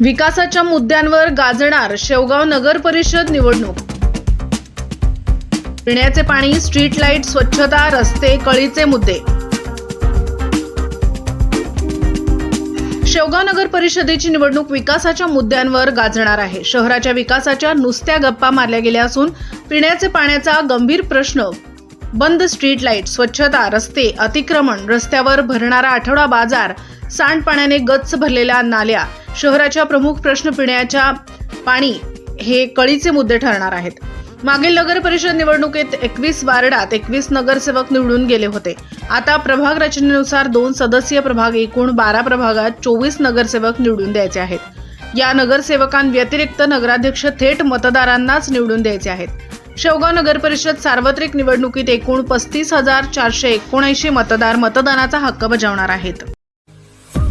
विकासाच्या मुद्द्यांवर गाजणार शेवगाव नगर परिषद निवडणूक. पिण्याचे पाणी स्ट्रीट लाइट स्वच्छता रस्ते कळीचे मुद्दे. शेवगाव नगर परिषदेची निवडणूक विकासाच्या मुद्द्यांवर गाजणार आहे. शहराच्या विकासाच्या नुसत्या गप्पा मारल्या गेल्या असून पिण्याचे पाण्याचा गंभीर प्रश्न. बंद स्ट्रीट लाइट स्वच्छता रस्ते अतिक्रमण रस्त्यावर भरणारा आठवडा बाजार सांडपाण्याने गच्च भरलेल्या नाल्या. शहराच्या प्रमुख प्रश्न पिण्याच्या पाणी हे कळीचे मुद्दे ठरणार आहेत. मागील नगर परिषद निवडणुकीत एकवीस वार्डात एकवीस नगरसेवक निवडून गेले होते. आता प्रभाग रचनेनुसार दोन सदस्यीय प्रभाग एकूण बारा प्रभागात चोवीस नगरसेवक निवडून द्यायचे आहेत. या नगरसेवकांव्यतिरिक्त नगराध्यक्ष थेट मतदारांनाच निवडून द्यायचे आहेत. शेवगाव नगर परिषद सार्वत्रिक निवडणुकीत एकूण पस्तीस हजार चारशे एकोणऐंशी मतदार मतदानाचा हक्क बजावणार आहेत.